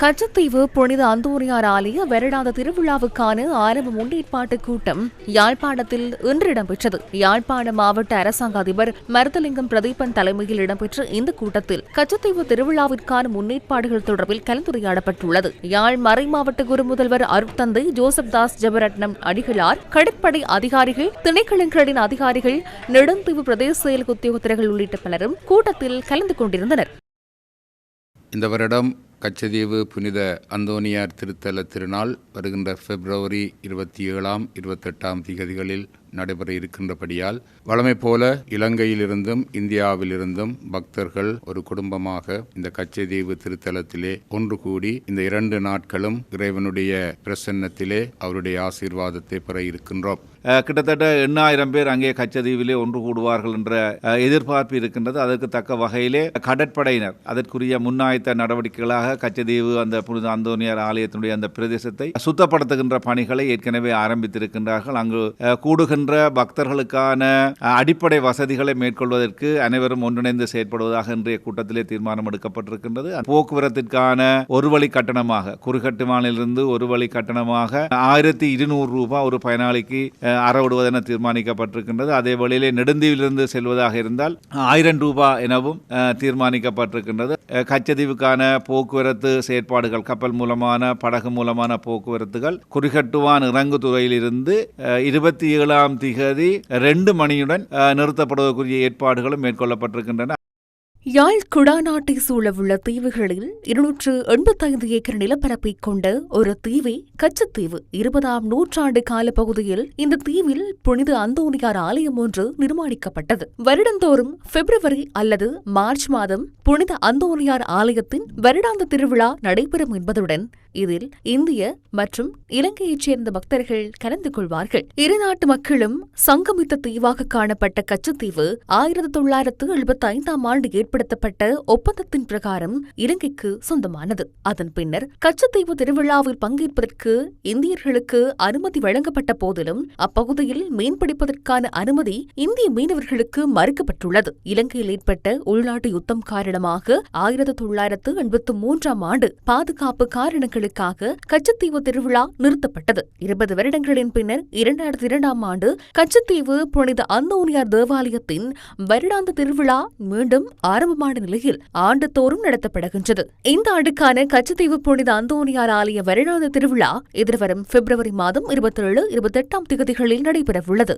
கச்சத்தீவு புனித அந்தோனியார் ஆலய வருடாந்த திருவிழாவுக்கான ஆரம்ப முன்னேற்பாட்டு கூட்டம் யாழ்ப்பாணத்தில் இன்று இடம்பெற்றது. யாழ்ப்பாண மாவட்ட அரசாங்க அதிபர் மருதலிங்கம் பிரதீபன் தலைமையில் இடம்பெற்ற இந்த கூட்டத்தில் கச்சத்தீவு திருவிழாவிற்கான முன்னேற்பாடுகள் தொடர்பில் கலந்துரையாடப்பட்டுள்ளது. யாழ் மறை மாவட்ட குரு முதல்வர் அருட்தந்தை ஜோசப் தாஸ் ஜெபரட்னம் அடிகளார் கடற்படை அதிகாரிகள் திணைக்களங்களின் அதிகாரிகள் நெடுந்தீவு பிரதேச செயல் உத்தியோகத்தர்கள் உள்ளிட்ட பலரும் கூட்டத்தில் கலந்து கொண்டிருந்தனர். இந்த வருடம் கச்சதீவு புனித அந்தோனியார் திருத்தல திருநாள் வருகின்ற பிப்ரவரி இருபத்தி ஏழாம் இருபத்தெட்டாம் திகதிகளில் நடைபெற இருக்கின்றபடியால் வழமை போல இலங்கையிலிருந்தும் இந்தியாவிலிருந்தும் பக்தர்கள் ஒரு குடும்பமாக இந்த கச்சதீவு திருத்தலத்திலே ஒன்று கூடி இந்த இரண்டு நாட்களும் இறைவனுடைய பிரசன்னத்திலே அவருடைய ஆசீர்வாதத்தை பெற இருக்கின்றோம். கிட்டத்தட்ட எண்ணாயிரம் பேர் அங்கே கச்சதீவிலே ஒன்று கூடுவார்கள் என்ற எதிர்பார்ப்பு இருக்கின்றது. அதற்கு தக்க வகையிலே கடற்படையினர் அதற்குரிய முன்னாயத்த நடவடிக்கைகளாக கச்சதீவு அந்த புனித அந்தோனியார் ஆலயத்தினுடைய அந்த பிரதேசத்தை சுத்தப்படுத்துகின்ற பணிகளை ஏற்கனவே ஆரம்பித்திருக்கின்றார்கள். அங்கு அஹ், வருகின்ற பக்தர்களுக்கான அடிப்படை வசதிகளை மேற்கொள்வதற்கு அனைவரும் ஒன்றிணைந்து செயற்படுவதாக இன்றைய கூட்டத்திலே தீர்மானம் எடுக்கப்பட்டிருக்கின்றது. போக்குவரத்திற்கான ஒரு வழி கட்டணமாக குறுகட்டுமானிலிருந்து ஒரு வழி கட்டணமாக ஆயிரத்தி இருநூறு ரூபாய் ஒரு பயனாளிக்கு அறவிடுவதென தீர்மானிக்கப்பட்டிருக்கின்றது. அதே வழியிலே நெடுந்தீவிலிருந்து செல்வதாக இருந்தால் ஆயிரம் ரூபாய் எனவும் தீர்மானிக்கப்பட்டிருக்கின்றது. கச்சதீவுக்கான போக்குவரத்து செயற்பாடுகள் கப்பல் மூலமான படகு மூலமான போக்குவரத்துகள் குறிகட்டுவான் இறங்கு துறையிலிருந்து இருபத்தி ஏழாம் திகதி ரெண்டு மணியுடன் நிறுத்தப்படுவதற்குரிய ஏற்பாடுகளும் மேற்கொள்ளப்பட்டிருக்கின்றன. யாழ் குடாநாட்டை சூழவுள்ள தீவுகளில் இருநூற்று எண்பத்தைந்து ஏக்கர் நிலப்பரப்பை கொண்ட ஒரு தீவே கச்சத்தீவு இருபதாம் நூற்றாண்டு காலப்பகுதியில் இந்த தீவில் புனித அந்தோனியார் ஆலயம் ஒன்று நிர்மாணிக்கப்பட்டது. வருடந்தோறும் பிப்ரவரி அல்லது மார்ச் மாதம் புனித அந்தோனியார் ஆலயத்தின் வருடாந்த திருவிழா நடைபெறும் என்பதுடன் இதில் இந்திய மற்றும் இலங்கையைச் சேர்ந்த பக்தர்கள் கலந்து கொள்வார்கள். இரு நாட்டு மக்களும் சங்கமித்த தீவாக காணப்பட்ட கச்சத்தீவு ஆயிரத்தி தொள்ளாயிரத்து எழுபத்தி ஐந்தாம் ஆண்டு ஏற்படுத்தப்பட்ட ஒப்பந்தத்தின் பிரகாரம் இலங்கைக்கு சொந்தமானது. அதன் பின்னர் கச்சத்தீவு திருவிழாவில் பங்கேற்பதற்கு இந்தியர்களுக்கு அனுமதி வழங்கப்பட்ட போதிலும் அப்பகுதியில் மீன்பிடிப்பதற்கான அனுமதி இந்திய மீனவர்களுக்கு மறுக்கப்பட்டுள்ளது. இலங்கையில் ஏற்பட்ட உள்நாட்டு யுத்தம் காரணமாக ஆயிரத்து தொள்ளாயிரத்து எண்பத்தி மூன்றாம் ஆண்டு பாதுகாப்பு காரணங்களுக்காக கச்சத்தீவு திருவிழா நிறுத்தப்பட்டது. இருபது வருடங்களின் பின்னர் இரண்டாயிரத்தி இரண்டாம் ஆண்டு கச்சத்தீவு புனித அந்தோனியார் தேவாலயத்தின் வருடாந்த திருவிழா மீண்டும் ஆரம்பமான நிலையில் ஆண்டுதோறும் நடத்தப்படுகின்றது. இந்த ஆண்டுக்கான கச்சத்தீவு புனித அந்தோனியார் ஆலய வருடாந்த திருவிழா எதிர்வரும் பிப்ரவரி மாதம் இருபத்தேழு இருபத்தெட்டாம் திகதிகளில் நடைபெறவுள்ளது.